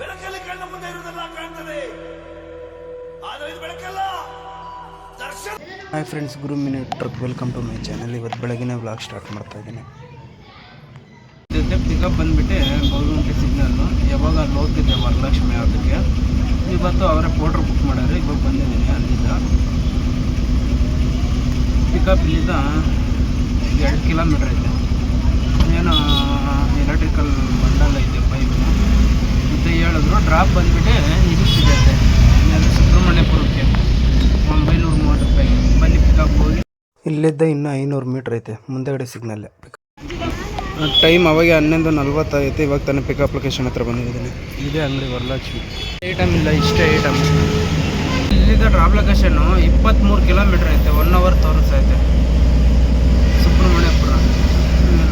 ಬೆಳಕಲ್ಲಿ ಕಣ್ಣ ಮುಂದೆ ಇರುವುದೆಲ್ಲ ಕಾಣ್ತದೆ. ಆದರೆ ಇದು ಬೆಳಕಲ್ಲ. ದರ್ಶನ hi friends Guru mini truck welcome to my channel ಇವತ್ತು ಬೆಳಗಿನ ವ್ಲಾಗ್ ಸ್ಟಾರ್ಟ್ ಮಾಡ್ತಾ ಇದ್ದೀನಿ. ಜೊತೆ ಪಿಕಪ್ ಬಂದ್ಬಿಟ್ಟು ಗೌರ್ಮೆಂಟ್ ಸಿಗ್ನಲ್ಲು ಯಾವಾಗ ಅಲ್ಲಿ ಹೋಗ್ತಿದ್ದೆ ವರಲಕ್ಷ್ಮಿ ಅದಕ್ಕೆ ಇವತ್ತು ಅವರೇ ಪೋಟ್ರ್ ಬುಕ್ ಮಾಡ್ಯಾರ ಇವಾಗ ಬಂದಿದ್ದೀನಿ ಅಲ್ಲಿಂದ. ಪಿಕಪ್ ಇಲ್ಲಿಂದ ಎರಡು ಕಿಲೋಮೀಟ್ರ್ ಐತೆ. ಏನೋ ಎಲೆಕ್ಟ್ರಿಕಲ್ ಮಂಡಲ ಐತೆ ಹೇಳಿದ್ರು ಡ್ರಾಪ್ ಬಂದ್ಬಿಟ್ಟು ಇದಕ್ಕೆ ಸಿಗುತ್ತೆ ಅದು ಸುಬ್ರಹ್ಮಣ್ಯಪುರಕ್ಕೆ ಒಂಬೈನೂರು ಮೂವತ್ತು ರೂಪಾಯಿ. ಬನ್ನಿ ಪಿಕಪ್ ಹೋಗಿ. ಇಲ್ಲಿದ್ದ ಇನ್ನೂ ಐನೂರು ಮೀಟ್ರ್ ಐತೆ. ಮುಂದೆಗಡೆ ಸಿಗ್ನಲ್ಲೇ ಟೈಮ್ ಅವಾಗ ಹನ್ನೊಂದು ನಲ್ವತ್ತೈತೆ. ಇವಾಗ ತಾನೇ ಪಿಕಪ್ ಲೊಕೇಶನ್ ಹತ್ರ ಬಂದಿದ್ದೀನಿ. ಇದೇ ಅಂಗಡಿ ವರಲಕ್ಷ್ಮಿ. ಐಟಮ್ ಇಲ್ಲ ಇಷ್ಟೇ ಐಟಮ್ ಇಲ್ಲಿದ್ದ ಡ್ರಾಪ್ ಲೊಕೇಶನ್ನು ಇಪ್ಪತ್ತ್ಮೂರು ಕಿಲೋಮೀಟ್ರ್ ಐತೆ. ಒನ್ ಅವರ್ ತೋರಿಸೈತೆ ಸುಬ್ರಹ್ಮಣ್ಯಪುರ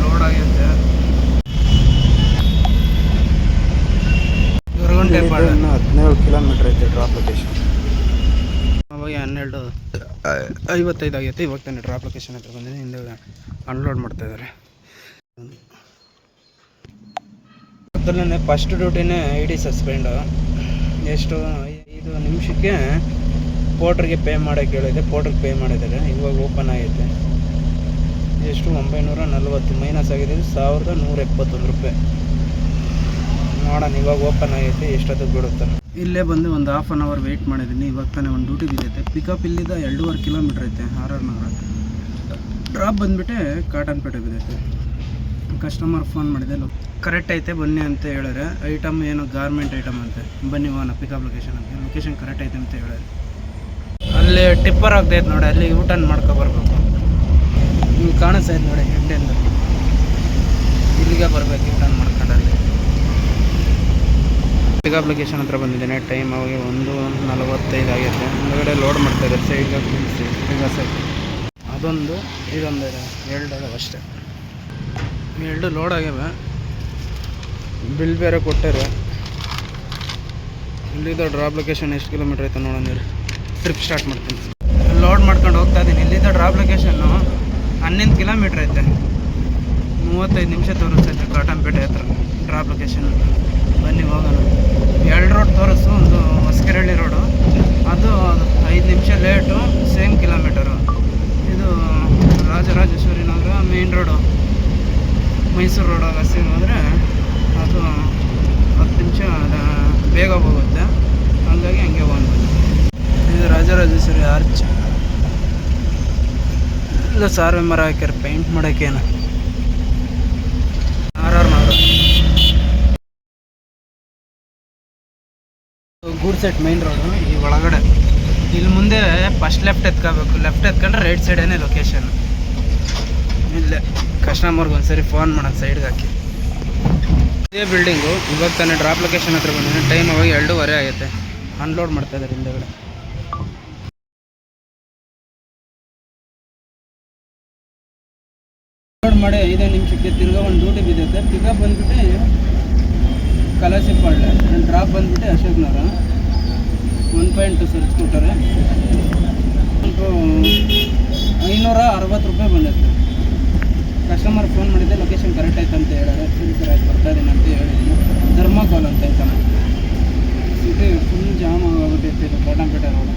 ಲೋಡ್ ಆಗೈತೆ ಹದಿನೇಳು ಕಿಲೋಮೀಟ್ರ್ ಐತೆ ಡ್ರಾಪ್ ಲೊಕೇಶನ್ ಅವಾಗ ಹನ್ನೆರಡು ಐವತ್ತೈದು ಆಗೈತೆ. ಇವಾಗ ತಾನೇ ಡ್ರಾಪ್ ಲೊಕೇಶನ್ ಹತ್ರ ಬಂದಿದೆ. ಹಿಂದೆ ಅನ್ಲೋಡ್ ಮಾಡ್ತಾ ಇದ್ದಾರೆ. ಮೊದಲನೇ ಫಸ್ಟ್ ಡ್ಯೂಟಿನೇ ಐ ಡಿ ಸಸ್ಪೆಂಡು ಎಷ್ಟು? ಐದು ನಿಮಿಷಕ್ಕೆ ಪೋಟ್ರಿಗೆ ಪೇ ಮಾಡೋಕ್ಕೆ ಹೇಳಿದೆ ಪೋಟ್ರಿಗೆ ಪೇ ಮಾಡಿದ್ದಾರೆ. ಇವಾಗ ಓಪನ್ ಆಗೈತೆ. ಎಷ್ಟು? ಒಂಬೈನೂರ ನಲ್ವತ್ತು. ಮೈನಸ್ ಆಗಿದೆ. ಸಾವಿರದ ನೂರ ಎಪ್ಪತ್ತೊಂದು ರೂಪಾಯಿ. ನೋಡೋಣ, ಇವಾಗ ಓಪನ್ ಆಗೈತೆ, ಎಷ್ಟೊತ್ತಿಗೆ ಬಿಡುತ್ತೆ ಇಲ್ಲೇ ಬಂದು ಒಂದು ಹಾಫ್ ಆನ್ ಅವರ್ ವೆಯ್ಟ್ ಮಾಡಿದ್ದೀನಿ, ಇವಾಗ ತಾನೇ ಒಂದು ಡ್ಯೂಟಿ ಬಿದ್ದೈತೆ. ಪಿಕಪ್ ಇಲ್ಲಿಂದ ಎರಡೂವರೆ ಕಿಲೋಮೀಟ್ರ್ ಐತೆ, ಆರ್ ಆರ್ ನಗರ. ಡ್ರಾಪ್ ಬಂದುಬಿಟ್ಟೆ ಕಾಟನ್ಪೇಟೆ ಬಿದ್ದೈತೆ. ಕಸ್ಟಮರ್ ಫೋನ್ ಮಾಡಿದೆ ಕರೆಕ್ಟ್ ಐತೆ, ಬನ್ನಿ ಅಂತ ಹೇಳಿದ್ರೆ ಐಟಮ್ ಏನು ಗಾರ್ಮೆಂಟ್ ಐಟಮ್ ಅಂತೆ. ಬನ್ನಿ, ಹೋಗೋಣ ಪಿಕಪ್ ಲೊಕೇಶನ್ ಅಂತ. ಲೊಕೇಶನ್ ಕರೆಕ್ಟ್ ಐತೆ ಅಂತ ಹೇಳಿದ್ರೆ. ಅಲ್ಲಿ ಟಿಪ್ಪರ್ ಆಗ್ತೈತೆ ನೋಡಿ, ಅಲ್ಲಿ ಊಟ ಮಾಡ್ಕೊ ಬರ್ಬೇಕು. ನಿಮ್ಗೆ ಕಾಣಿಸ್ತೈತೆ ನೋಡಿ ಹೆಂಡೆಯಿಂದ ಇಲ್ಲಿಗೆ ಬರಬೇಕು ಊಟ ಮಾಡ್ಕೊಂಡು ಅಲ್ಲಿ ಪಿಕಪ್ ಲೊಕೇಶನ್ ಹತ್ರ ಬಂದಿದ್ದೇನೆ. ಟೈಮ್ ಅವಾಗ ಒಂದು ನಲವತ್ತೈದು ಆಗೈತೆ ಮುಂದಗಡೆ ಲೋಡ್ ಮಾಡ್ತಾ ಇದ್ದಾರೆ. ನಿಲ್ಲಿಸಿ ಈಗ ಸೈಡ್ ಅದೊಂದು, ಇದೊಂದು ಇದೆ. ಎರಡು ಅದಾವೆ ಅಷ್ಟೇ. ಎರಡು ಲೋಡ್ ಆಗ್ಯಾವೆ ಬಿಲ್ ಬೇರೆ ಕೊಟ್ಟಾರೆ. ಇಲ್ಲಿದ್ದ ಡ್ರಾಪ್ ಲೊಕೇಶನ್ ಎಷ್ಟು ಕಿಲೋಮೀಟ್ರ್ ಐತೆ ನೋಡೋಣ ಟ್ರಿಪ್ ಸ್ಟಾರ್ಟ್ ಮಾಡ್ತೀನಿ. ಲೋಡ್ ಮಾಡ್ಕೊಂಡು ಹೋಗ್ತಾ ಇದ್ದೀನಿ. ಇಲ್ಲಿದ್ದ ಡ್ರಾಪ್ ಲೊಕೇಶನ್ನು ಹನ್ನೊಂದು ಕಿಲೋಮೀಟ್ರ್ ಐತೆ. ಮೂವತ್ತೈದು ನಿಮಿಷ ತೋರಿಸ್ತೈತೆ ಕಾಟನ್ಪೇಟೆ ಹತ್ರ. ಡ್ರಾಪ್ ಲೊಕೇಶನ್ ಬನ್ನಿ, ಹೋಗೋಣ ಎರಡು ರೋಡ್ ತೋರಿಸು ಒಂದು ಹೊಸಕೆರಳ್ಳಿ ರೋಡು ಅದು ಐದು ನಿಮಿಷ ಲೇಟು ಸೇಮ್ ಕಿಲೋಮೀಟರು ಇದು Rajarajeshwari Nagar main road Mysore road ಹಸಿ ಹೋದರೆ ಅದು ಹತ್ತು ನಿಮಿಷ ಬೇಗ ಹೋಗುತ್ತೆ ಹಂಗಾಗಿ ಹಂಗೆ ಹೋಗ್ಬೋದು ಇದು ರಾಜರಾಜೇಶ್ವರಿ ಆರ್ಚ್ ಇಲ್ಲ ಸಾರ್ವೆ ಮರ ಹಾಕ್ಯಾರ ಪೇಂಟ್ ಮಾಡೋಕ್ಕೇನು? ಆರ್ ಆರ್ ಗೂಡ್ ಸೆಟ್ ಮೈನ್ ರೋಡು ಈ ಒಳಗಡೆ. ಇಲ್ಲಿ ಮುಂದೆ ಫಸ್ಟ್ ಲೆಫ್ಟ್ ಎತ್ಕೋಬೇಕು. ಲೆಫ್ಟ್ ಎತ್ಕೊಂಡ್ರೆ ರೈಟ್ ಸೈಡೇನೆ ಲೊಕೇಶನ್ ಇಲ್ಲೇ. ಕಸ್ಟಮರ್ಗೆ ಒಂದ್ಸರಿ ಫೋನ್ ಮಾಡೋದು ಸೈಡ್ಗೆ ಹಾಕಿ. ಇದೇ ಬಿಲ್ಡಿಂಗು ಇವಾಗ ತಾನೇ ಡ್ರಾಪ್ ಲೊಕೇಶನ್ ಹತ್ರ ಬಂದಿದ್ದೀನಿ ಟೈಮ್ ಅವಾಗ ಎರಡೂವರೆ ಆಗುತ್ತೆ. ಅನ್ಲೋಡ್ ಮಾಡ್ತಾ ಇದ್ದಾರೆ ಹಿಂದೆಗಡೆ. ಮಾಡಿ ಐದೇ ನಿಮಿಷಕ್ಕೆ ತಿರ್ಗಾ ಒಂದು ಡ್ಯೂಟಿ ಬಿದ್ದೈತೆ. ಪಿಕಪ್ ಬಂದ್ಬಿಟ್ಟು ಕಲಾಸಿಪಾಳ್ಯ ಡ್ರಾಪ್ ಬಂದ್ಬಿಟ್ಟು ಅಶೋಕ್ನವರು. ನಗರ ಒನ್ ಪಾಯಿಂಟ್ ಸರ್ಚ್ ಕೊಟ್ಟಾರೆ ಒಂದು ಐನೂರ ಅರವತ್ತು ರೂಪಾಯಿ ಬಂದೈತೆ ಕಸ್ಟಮರ್ ಫೋನ್ ಮಾಡಿದ್ದೆ ಲೊಕೇಶನ್ ಕರೆಕ್ಟ್ ಐತೆ ಅಂತ ಹೇಳಿದ್ರೆ ಸರಿ ಸರ್ ಆಯ್ತು ಬರ್ತಾ ಇದ್ದೀನಿ ಅಂತ ಹೇಳಿದ್ದೀನಿ ಧರ್ಮಕೋಲ್ ಅಂತ ಐತನ ಸಿಟಿ ಫುಲ್ ಜಾಮ್ ಆಗೋಗ್ಬಿಟ್ಟೈತೆ ಇದು Cottonpet road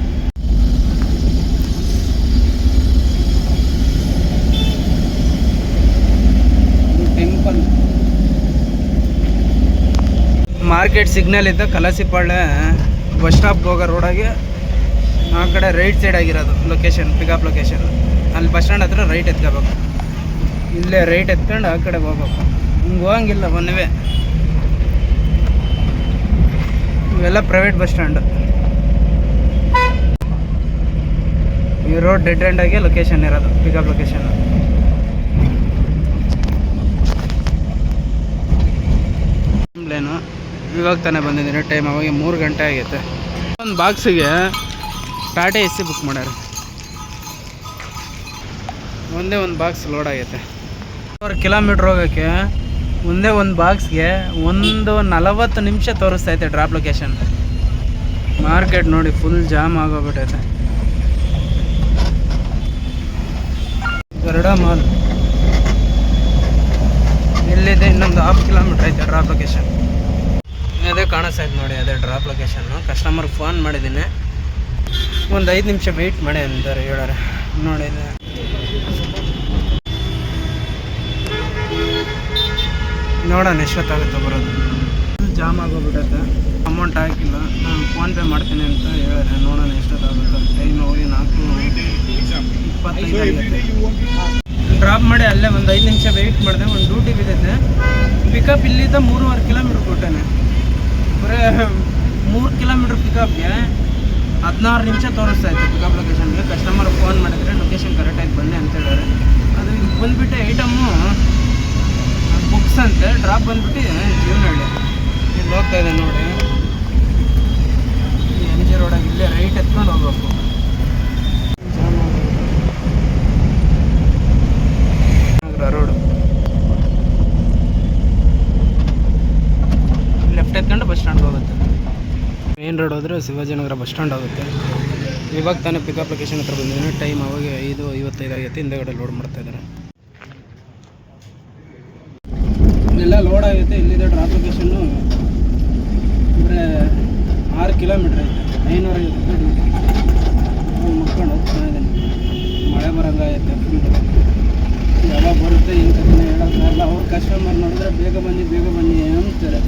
temple market signal ಇದ್ದ ಕಲಸಿಪಾಳೆ ಬಸ್ ಸ್ಟಾಪ್ಗೆ ಹೋಗೋ ರೋಡಾಗೆ ಆ ಕಡೆ ರೈಟ್ ಸೈಡ್ ಆಗಿರೋದು ಲೊಕೇಶನ್ ಪಿಕಪ್ ಲೊಕೇಶನ್ ಅಲ್ಲಿ ಬಸ್ ಸ್ಟ್ಯಾಂಡ್ ಹತ್ರ ರೈಟ್ ಎತ್ಕೋಬೇಕು. ಇಲ್ಲೇ ರೈಟ್ ಎತ್ಕೊಂಡು ಆ ಕಡೆ ಹೋಗ್ಬೇಕು. ಹಿಂಗೆ ಹೋಗಂಗಿಲ್ಲ ಒನ್ವೇ ಇವೆಲ್ಲ ಪ್ರೈವೇಟ್ ಬಸ್ ಸ್ಟ್ಯಾಂಡು ಈ ರೋಡ್ ಡೆಡ್ ಆಗಿ ಲೊಕೇಶನ್ ಇರೋದು ಪಿಕಪ್ ಲೊಕೇಶನ್ ಇವಾಗ ತಾನೇ ಬಂದಿದ್ದೀನಿ. ಟೈಮ್ ಅವಾಗ ಮೂರು ಗಂಟೆ ಆಗೈತೆ. ಒಂದು ಬಾಕ್ಸಿಗೆ ಟಾಟಾ ಎ ಸಿ ಬುಕ್ ಮಾಡ್ಯಾರ. ಒಂದೇ ಒಂದು ಬಾಕ್ಸ್ ಲೋಡ್ ಆಗೈತೆ. ಅವ್ರ ಕಿಲೋಮೀಟ್ರ್ ಹೋಗೋಕ್ಕೆ ಒಂದೇ ಒಂದು ಬಾಕ್ಸ್ಗೆ ಒಂದು ನಲವತ್ತು ನಿಮಿಷ ತೋರಿಸ್ತಾ ಐತೆ ಡ್ರಾಪ್ ಲೊಕೇಶನ್ ಮಾರ್ಕೆಟ್ ನೋಡಿ ಫುಲ್ ಜಾಮ್ ಆಗೋಗ್ಬಿಟ್ಟೈತೆ. ಗರುಡ ಮಾಲ್ ಇಲ್ಲಿದೆ ಇನ್ನೊಂದು ಹಾಫ್ ಕಿಲೋಮೀಟ್ರ್ ಐತೆ ಡ್ರಾಪ್ ಲೊಕೇಶನ್ ಅದೇ ಕಾಣಿಸ್ತೈತೆ ನೋಡಿ, ಅದೇ ಡ್ರಾಪ್ ಲೊಕೇಶನ್ನು ಕಸ್ಟಮರ್ಗೆ ಫೋನ್ ಮಾಡಿದ್ದೀನಿ. ಒಂದು ಐದು ನಿಮಿಷ ವೆಯ್ಟ್ ಮಾಡಿ ಅಂತಾರೆ ಹೇಳಾರೆ. ನೋಡಿ ನೋಡೋಣ ಎಷ್ಟೊತ್ತಾಗುತ್ತೆ ಬರೋದು. ಜಾಮ್ ಆಗೋಗ್ಬಿಟ್ಟೈತೆ ಅಮೌಂಟ್ ಹಾಕಿಲ್ಲ. ನಾನು ಫೋನ್ಪೇ ಮಾಡ್ತೀನಿ ಅಂತ ಹೇಳಿದ್ರೆ ನೋಡೋಣ ಎಷ್ಟೊತ್ತಾಗುತ್ತೆ. ಟೈಮ್ ಹೋಗಿ ನಾಲ್ಕು ಇಪ್ಪತ್ತೈದು ಡ್ರಾಪ್ ಮಾಡಿ ಅಲ್ಲೇ ಒಂದು ಐದು ನಿಮಿಷ ವೆಯ್ಟ್ ಮಾಡಿದೆ. ಒಂದು ಡ್ಯೂಟಿ ಬಿದ್ದೈತೆ. ಪಿಕಪ್ ಇಲ್ಲಿಂದ ಮೂರುವರೆ ಕಿಲೋಮೀಟ್ರ್ ಕೊಟ್ಟಾನೆ. ಬರೀ, ಮೂರು ಕಿಲೋಮೀಟ್ರ್ ಪಿಕಪ್ಗೆ ಹದಿನಾರು ನಿಮಿಷ ತೋರಿಸ್ತಾ ಇತ್ತು ಪಿಕಪ್ ಲೊಕೇಶನ್ಗೆ ಕಸ್ಟಮರ್ ಫೋನ್ ಮಾಡಿದ್ರೆ ಲೊಕೇಶನ್ ಕರೆಕ್ಟಾಗಿ ಬನ್ನಿ ಅಂತ ಹೇಳಿದ್ರೆ. ಅದು ಬಂದ್ಬಿಟ್ಟೆ ಬಂದುಬಿಟ್ಟು ಐಟಮು ಬುಕ್ಸ್ ಅಂತೆ ಡ್ರಾಪ್ ಬಂದ್ಬಿಟ್ಟು, ಜೀವನಹಳ್ಳಿ. ಇಲ್ಲಿ ಹೋಗ್ತಾ ಇದೆ ನೋಡಿ ಎನ್ ಜಿ ರೋಡಾಗಿ ಇಲ್ಲೇ ರೈಟ್ ಎತ್ಕೊಂಡು ಹೋಗ್ಬೇಕು ನಗರ ರೋಡು ಲೆಫ್ಟ್ ಎತ್ಕೊಂಡು ಬಸ್ ಸ್ಟ್ಯಾಂಡ್ ಹೋಗುತ್ತೆ ಮೇನ್ ರೋಡ್ ಹೋದರೆ ಶಿವಾಜಿನಗರ ಬಸ್ ಸ್ಟ್ಯಾಂಡ್ ಆಗುತ್ತೆ. ಇವಾಗ ತಾನೇ ಪಿಕಪ್ ಲೊಕೇಶನ್ ಹತ್ರ ಬಂದಿದ್ದೀನಿ. ಟೈಮ್ ಅವಾಗ ಐದು ಐವತ್ತೈದು ಆಗೈತೆ ಹಿಂದೆಗಡೆ ಲೋಡ್ ಮಾಡ್ತಾ ಇದ್ದಾರೆ. ಇಲ್ಲೆಲ್ಲ ಲೋಡ್ ಆಗೈತೆ ಇಲ್ಲಿದೆ ಡ್ರಾಪ್ ಲೊಕೇಶನ್ನು ಅಂದರೆ ಆರು ಕಿಲೋಮೀಟ್ರ್ ಐತೆ. ಐನೂರ ಐವತ್ತು ರೂಪಾಯಿ ಡ್ಯೂಟಿ ಮುಟ್ಕೊಂಡು ಹೋಗ್ತಾ ಇದ್ದೀನಿ. ಮಳೆ ಬರಂಗ ಐತೆ. ಯಾವಾಗ ಬರುತ್ತೆ, ಏನು ಹೇಳೋಕ್ಕಾಗಲ್ಲ. ಅವ್ರ ಕಸ್ಟಮರ್ ನೋಡಿದ್ರೆ ಬೇಗ ಬನ್ನಿ ಬೇಗ ಬನ್ನಿ ಅಂತಾರೆ.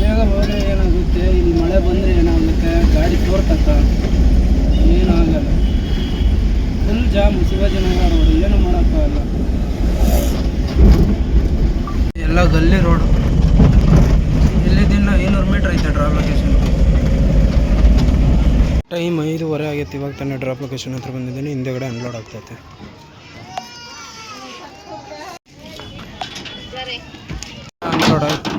ಬೇಗ ಹೋದರೆ ಏನಾಗುತ್ತೆ? ಇಲ್ಲಿ ಮಳೆ ಬಂದರೆ ಏನಾಗುತ್ತೆ? ಗಾಡಿ ತೋರ್ತಕ್ಕ ಏನಾಗಲ್ಲ. ಆಗಲ್ಲ ಫುಲ್ ಜಾಮ್ ಶಿವಾಜಿನಗರ ರೋಡ್ ಏನು ಮಾಡೋಕ್ಕಾಗಲ್ಲ ಎಲ್ಲ ಗಲ್ಲಿ ರೋಡು ಇಲ್ಲಿದ್ದಿನ ಐನೂರು ಮೀಟ್ರ್ ಐತೆ ಡ್ರಾಪ್ ಲೊಕೇಶನ್ ಟೈಮ್ ಐದುವರೆ ಆಗೈತೆ. ಇವಾಗ ತಾನೇ ಡ್ರಾಪ್ ಲೊಕೇಶನ್ ಹತ್ರ ಬಂದಿದ್ದೀನಿ. ಹಿಂದೆಗಡೆ ಅನ್ಲೋಡ್ ಆಗ್ತೈತೆ. ಅನ್ಲೋಡ್ ಆಯ್ತು.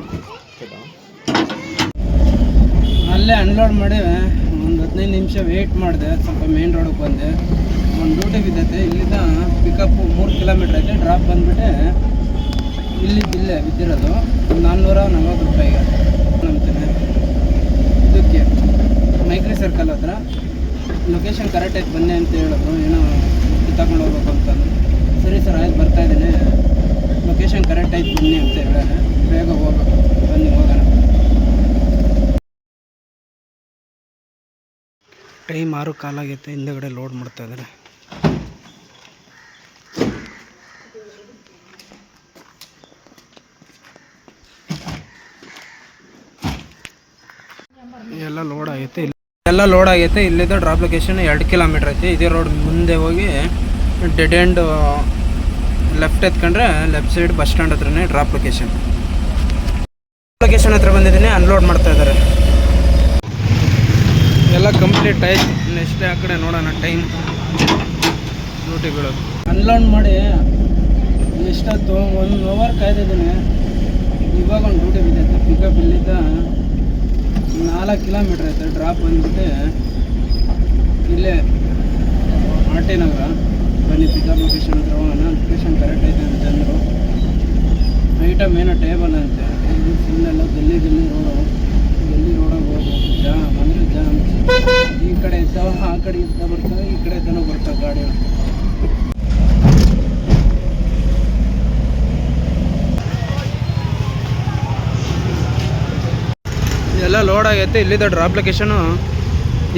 ಅನ್ಲೋಡ್ ಮಾಡಿ ಒಂದು ಹದಿನೈದು ನಿಮಿಷ ವೇಟ್ ಮಾಡಿದೆ. ಸ್ವಲ್ಪ ಮೇನ್ ರೋಡಿಗೆ ಬಂದೆ. ಒಂದು ಡ್ಯೂಟಿ ಬಿದ್ದೈತೆ. ಇಲ್ಲಿಂದ ಪಿಕಪ್ಪು ಮೂರು ಕಿಲೋಮೀಟ್ರ್ ಐತೆ. ಡ್ರಾಪ್ ಬಂದ್ಬಿಟ್ಟೆ. ಇಲ್ಲಿ, ಇಲ್ಲೇ ಬಿದ್ದಿರೋದು. ನಾನ್ನೂರ ನಲ್ವತ್ತು ರೂಪಾಯಿಗೆ ನಂಬ್ತೇನೆ ಇದಕ್ಕೆ ಮೈಕ್ರಿ ಸರ್ಕಲ್ ಹತ್ರ. ಲೊಕೇಶನ್ ಕರೆಕ್ಟ್ ಆಯ್ತು ಬನ್ನಿ ಅಂತ ಹೇಳಿದ್ರು. ಏನೋ ತಗೊಂಡು ಹೋಗ್ಬೇಕು ಅಂತ. ಸರಿ ಸರ್, ಆಯ್ತು ಬರ್ತಾಯಿದ್ದೀನಿ ಲೊಕೇಶನ್ ಕರೆಕ್ಟ್ ಆಯ್ತು ಬನ್ನಿ ಅಂತ ಹೇಳಿದ್ರೆ ಬೇಗ ಹೋಗ್ಬೇಕು. ಬನ್ನಿ, ಹೋಗೋಣ. ಟೈಮ್ ಆರು ಕಾಲಾಗೈತೆ, ಹಿಂದೆಗಡೆ ಲೋಡ್ ಮಾಡ್ತಾ ಇದ್ದಾರೆ ಎಲ್ಲ ಲೋಡ್ ಆಗೈತೆ. ಎಲ್ಲ ಲೋಡ್ ಆಗೈತೆ. ಇಲ್ಲಿದ್ದ ಡ್ರಾಪ್ ಲೊಕೇಶನ್ ಎರಡು ಕಿಲೋಮೀಟರ್ ಐತಿ. ಇದೇ ರೋಡ್ ಮುಂದೆ ಹೋಗಿ ಡೆಡ್ ಎಂಡ್ ಲೆಫ್ಟ್ ಎತ್ಕೊಂಡ್ರೆ ಲೆಫ್ಟ್ ಸೈಡ್ ಬಸ್ ಸ್ಟ್ಯಾಂಡ್ ಹತ್ರನೇ ಡ್ರಾಪ್ ಲೊಕೇಶನ್ ಲೊಕೇಶನ್ ಹತ್ರ ಬಂದಿದ್ದೀನಿ ಅನ್ಲೋಡ್ ಮಾಡ್ತಾ ಇದ್ದಾರೆ ಎಲ್ಲ ಕಂಪ್ಲೀಟ್ ಆಯ್ತು. ನೆಕ್ಸ್ಟ್ ಆ ಕಡೆ ನೋಡೋಣ ಟೈಮ್ ಡ್ಯೂಟಿಗಳು ಅನ್ಲೋಡ್ ಮಾಡಿ ಎಷ್ಟೊತ್ತು ಒಂದು ಅವರ್ ಕಾಯ್ದಿದ್ದೀನಿ. ಇವಾಗ ಒಂದು ಡ್ಯೂಟಿ ಬಿದ್ದೈತೆ ಪಿಕಪ್ ಇಲ್ಲಿದ್ದ ನಾಲ್ಕು ಕಿಲೋಮೀಟ್ರ್ ಐತೆ ಡ್ರಾಪ್ ಬಂದ್ಬಿಟ್ಟು ಇಲ್ಲೇ ಆರ್ ಟಿ ನಗರ. ಬನ್ನಿ ಪಿಕಪ್ ಲೊಕೇಶನ್ ಹತ್ರ ಹೋಗೋಣ. ಲೊಕೇಶನ್ ಕರೆಕ್ಟ್ ಐತೆ ಅಂತ ಅಂದರು ಐಟಮ್ ಏನೋ ಟೇಬಲ್ ಅಂತೆ. ಇದು ಫುಲ್ಲೆಲ್ಲ ಗಲ್ಲಿ ಗಲ್ಲಿ ರೋಡು ಗಲ್ಲಿ ರೋಡಾಗಿ ಹೋಗ್ಬೋದು? ಜಾಮ್ ಈ ಕಡೆ ಇರ್ತಾವೆ ಆ ಕಡೆ ಇದ್ದ ಬರ್ತಾವೆ ಈ ಕಡೆ ಜನ ಬರ್ತಾವೆ ಗಾಡಿ. ಎಲ್ಲ ಲೋಡ್ ಆಗೈತೆ, ಇಲ್ಲಿದ್ದ ಡ್ರಾಪ್ ಲೊಕೇಶನು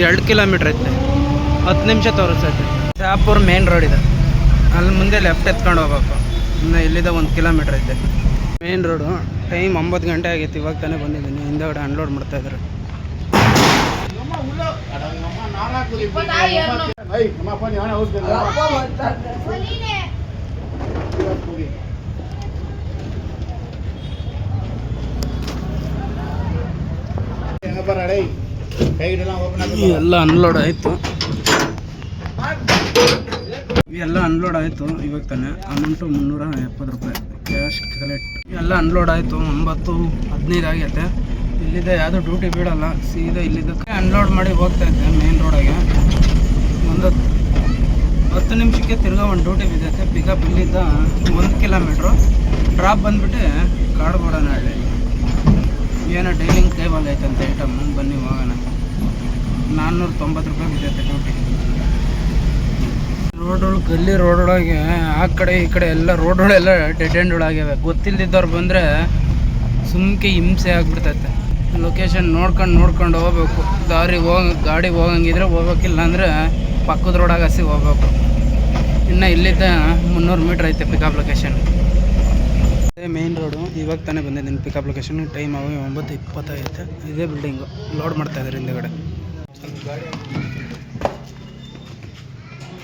ಎರಡು ಕಿಲೋಮೀಟ್ರ್ ಐತೆ. ಹತ್ತು ನಿಮಿಷ ತೋರಿಸ್ತೈತೆ ಶಾಪುರ್ ಮೇನ್ ರೋಡ್ ಇದೆ. ಅಲ್ಲಿ ಮುಂದೆ ಲೆಫ್ಟ್ ಎತ್ಕೊಂಡು ಹೋಗ್ಬೇಕು. ಇನ್ನು ಇಲ್ಲಿದ್ದ ಒಂದು ಕಿಲೋಮೀಟ್ರ್ ಐತೆ. ಮೇನ್ ರೋಡು ಟೈಮ್ ಒಂಬತ್ತು ಗಂಟೆ ಆಗೈತೆ, ಇವಾಗ ತಾನೇ ಬಂದಿದ್ದೀನಿ. ಹಿಂದೆ ಅನ್ಲೋಡ್ ಮಾಡ್ತಾ ಇದ್ದಾರೆ. ಎಲ್ಲ ಅನ್ಲೋಡ್ ಆಯಿತು. ಎಲ್ಲ ಅನ್ಲೋಡ್ ಆಯಿತು, ಇವಾಗ ತಾನೆ. ಅಮೌಂಟು ಮುನ್ನೂರ ಎಪ್ಪತ್ತು ರೂಪಾಯಿ. ಕ್ಯಾಶ್ ಕಲೆಕ್ಟ್ ಎಲ್ಲ ಅನ್ಲೋಡ್ ಆಯಿತು, ಒಂಬತ್ತು ಹದಿನೈದು ಆಗೈತೆ. ಇಲ್ಲಿದೆ, ಯಾವುದು ಡ್ಯೂಟಿ ಬೀಳಲ್ಲ. ಸೀದಾ ಇಲ್ಲಿದ್ದ ಅನ್ಲೋಡ್ ಮಾಡಿ ಹೋಗ್ತಾ ಇದ್ದೆ ಮೇನ್ ರೋಡಾಗೆ ಒಂದು ಹತ್ತು ನಿಮಿಷಕ್ಕೆ ತಿರ್ಗಾ ಒಂದು ಡ್ಯೂಟಿ ಬಿದ್ದೈತೆ. ಪಿಕಪ್ ಇಲ್ಲಿದ್ದ ಒಂದು ಕಿಲೋಮೀಟ್ರು ಡ್ರಾಪ್ ಬಂದ್ಬಿಟ್ಟು ಹೇಳಿ ಏನೋ ಡೈಲಿಂಗ್ ಟೇಬಲ್ ಐತಂತೆ ಐಟಮ್ ಬನ್ನಿ, ಹೋಗೋಣ. ನಾನ್ನೂರ ತೊಂಬತ್ತು ರೂಪಾಯಿ ಬಿದ್ದೈತೆ ಡ್ಯೂಟಿ ರೋಡ್ ಒಳಗೆ, ಗಲ್ಲಿ ರೋಡೊಳಗೆ ಆ ಕಡೆ ಈ ಕಡೆ ಎಲ್ಲ ರೋಡೊಳೆಲ್ಲ ಡೆಡ್ ಎಂಡ್ ಒಳಗಿವೆ ಗೊತ್ತಿಲ್ದಿದ್ದವ್ರು ಬಂದರೆ ಸುಮ್ಕೆ ಹಿಂಸೆ ಆಗ್ಬಿಡ್ತೈತೆ. ಲೊಕೇಶನ್ ನೋಡ್ಕೊಂಡು ನೋಡ್ಕೊಂಡು ಹೋಗ್ಬೇಕು. ದಾರಿ ಹೋಗ, ಗಾಡಿ ಹೋಗಂಗಿದ್ರೆ ಹೋಗ್ಬೇಕಿಲ್ಲ ಅಂದರೆ ಪಕ್ಕದ ರೋಡಾಗ ಹಸಿ ಹೋಗ್ಬೇಕು. ಇನ್ನು ಇಲ್ಲಿದ್ದ ಮುನ್ನೂರು ಮೀಟ್ರ್ ಐತೆ ಪಿಕಪ್ ಲೊಕೇಶನ್ ಅದೇ ಮೇನ್ ರೋಡು ಇವಾಗ ತಾನೇ ಬಂದಿದ್ದೀನಿ ಪಿಕಪ್ ಲೊಕೇಶನ್ ಟೈಮ್ ಆಗಿ ಒಂಬತ್ತು ಇಪ್ಪತ್ತೈತೆ. ಇದೇ ಬಿಲ್ಡಿಂಗು ಲೋಡ್ ಮಾಡ್ತಾ ಇದ್ದಾರೆ ಹಿಂದೆಗಡೆ.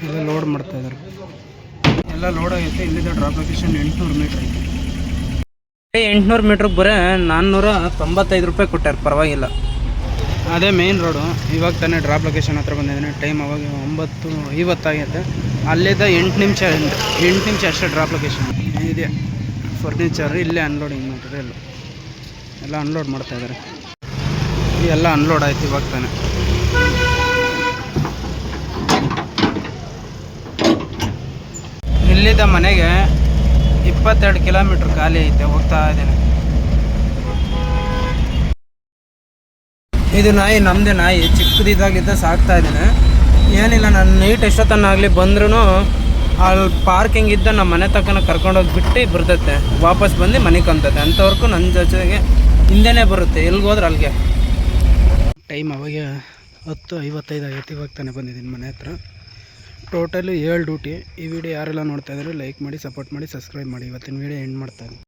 ಎಲ್ಲ ಲೋಡ್ ಮಾಡ್ತಾ ಇದ್ದಾರೆ ಎಲ್ಲ ಲೋಡ್ ಆಗೈತೆ. ಇಲ್ಲಿದ್ದ ಡ್ರಾಪ್ ಲೊಕೇಶನ್ ಎಂಟುನೂರು ಮೀಟ್ರ್ ಐತೆ. ಎಂಟುನೂರು ಮೀಟ್ರಿಗೆ ಬರೇ ನಾನ್ನೂರ ತೊಂಬತ್ತೈದು ರೂಪಾಯಿ ಕೊಟ್ಟಾರೆ, ಪರವಾಗಿಲ್ಲ. ಅದೇ ಮೇನ್ ರೋಡು ಇವಾಗ ತಾನೇ ಡ್ರಾಪ್ ಲೊಕೇಶನ್ ಹತ್ರ ಬಂದಿದ್ದೀನಿ. ಟೈಮ್ ಅವಾಗ ಒಂಬತ್ತು ಐವತ್ತಾಗೈತೆ ಅಲ್ಲಿದ್ದ ಎಂಟು ನಿಮಿಷ ಎಂಟು ನಿಮಿಷ ಅಷ್ಟೇ ಡ್ರಾಪ್ ಲೊಕೇಶನ್ ಇದೆ. ಫರ್ನಿಚರ್ ಇಲ್ಲೇ ಅನ್ಲೋಡಿಂಗ್ ಮೆಟೀರಿಯಲ್ ಎಲ್ಲ. ಅನ್ಲೋಡ್ ಮಾಡ್ತಾ ಇದ್ದಾರೆ ಎಲ್ಲ ಅನ್ಲೋಡ್ ಆಯ್ತು ಇವಾಗ ತಾನೆ. ಇಲ್ಲಿದ್ದ ಮನೆಗೆ ಇಪ್ಪತ್ತೆರಡು ಕಿಲೋಮೀಟ್ರ್ ಖಾಲಿ ಐತೆ, ಹೋಗ್ತಾ ಇದ್ದೇನೆ. ಇದು ನಾಯಿ ನಮ್ಮದೇ ನಾಯಿ. ಚಿಕ್ಕದಿದ್ದಾಗಿದ್ದ ಸಾಕ್ತಾ ಇದ್ದೇನೆ. ಏನಿಲ್ಲ, ನಾನು ನೈಟ್ ಎಷ್ಟೊತ್ತನ್ನಾಗಲಿ ಬಂದ್ರೂ ಅಲ್ಲಿ ಪಾರ್ಕಿಂಗ್ ಇದ್ದ ನಮ್ಮ ಮನೆ ತಕ್ಕನ ಕರ್ಕೊಂಡೋಗಿ ಬಿಟ್ಟು ಬರ್ತೈತೆ. ವಾಪಸ್ ಬಂದು ಮನೆ ಕಂತೈತೆ. ಅಂಥವ್ರಿಗೂ ನನ್ನ ಜೊತೆಗೆ ಹಿಂದೆನೇ ಬರುತ್ತೆ. ಎಲ್ಲಿಗೆ ಹೋದ್ರೆ ಅಲ್ಲಿಗೆ ಟೈಮ್ ಅವಾಗ ಹತ್ತು ಐವತ್ತೈದು ಆಗೈತೆ. ಇವಾಗ ತಾನೇ ಬಂದಿದ್ದೀನಿ ಮನೆ ಹತ್ರ. ಟೋಟಲು ಏಳು ಡ್ಯೂಟಿ ಈ ವಿಡಿಯೋ ಯಾರೆಲ್ಲ ನೋಡ್ತಾ ಇದ್ದಾರೆ ಲೈಕ್ ಮಾಡಿ, ಸಪೋರ್ಟ್ ಮಾಡಿ, ಸಬ್ಸ್ಕ್ರೈಬ್ ಮಾಡಿ. ಇವತ್ತಿನ ವಿಡಿಯೋ ಎಂಡ್ ಮಾಡ್ತಾರೆ